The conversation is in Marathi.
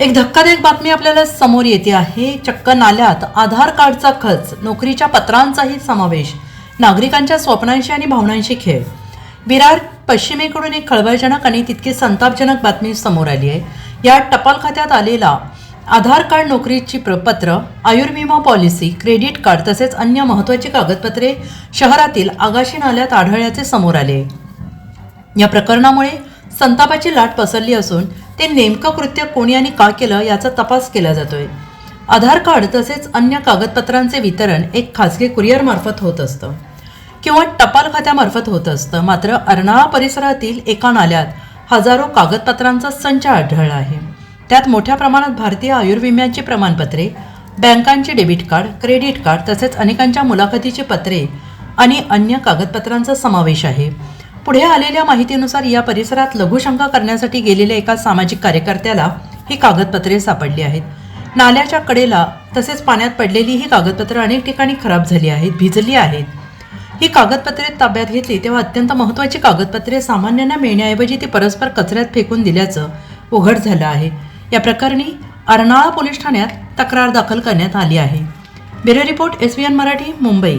एक धक्कादायक बातमी आपल्याला समोर येते आहे. चक्क नाल्यात आधार कार्डचा खर्च नोकरीच्या पत्रांचाही समावेश नागरिकांच्या स्वप्नांशी आणि भावनांशी खेळ. विरार पश्चिमेकडून एक खळबळजनक आणि तितकी संतापजनक बातमी समोर आली आहे. या टपाल खात्यात आलेला आधार कार्ड नोकरीची प्र पत्र आयुर्विमा पॉलिसी क्रेडिट कार्ड तसेच अन्य महत्त्वाची कागदपत्रे शहरातील आगाशी नाल्यात आढळल्याचे समोर आले. या प्रकरणामुळे संतापाची लाट पसरली असून ते नेमकं कृत्य कोणी आणि का केलं याचा तपास केला जातोय. आधार कार्ड तसेच अन्य कागदपत्रांचे वितरण एक खाजगी कुरिअरमार्फत होत असतं. किंवा टपाल खात्यामार्फत होत असतं. मात्र अर्नाळा परिसरातील एका नाल्यात हजारो कागदपत्रांचा संच आढळला आहे. त्यात मोठ्या प्रमाणात भारतीय आयुर्विम्याची प्रमाणपत्रे बँकांचे डेबिट कार्ड क्रेडिट कार्ड तसेच अनेकांच्या मुलाखतीची पत्रे आणि अन्य कागदपत्रांचा समावेश आहे. पुढे आलेल्या माहितीनुसार या परिसरात लघुशंका करण्यासाठी गेलेल्या एका सामाजिक कार्यकर्त्याला ही कागदपत्रे सापडली आहेत. नाल्याच्या कडेला तसेच पाण्यात पडलेली ही कागदपत्रे अनेक ठिकाणी खराब झाली आहेत भिजली आहेत. ही कागदपत्रे ताब्यात घेतली तेव्हा अत्यंत महत्त्वाची कागदपत्रे सामान्यांना मिळण्याऐवजी ती परस्पर कचऱ्यात फेकून दिल्याचं उघड झालं आहे. या प्रकरणी अर्नाळा पोलीस ठाण्यात तक्रार दाखल करण्यात आली आहे. Bureau report S N Marathi Mumbai.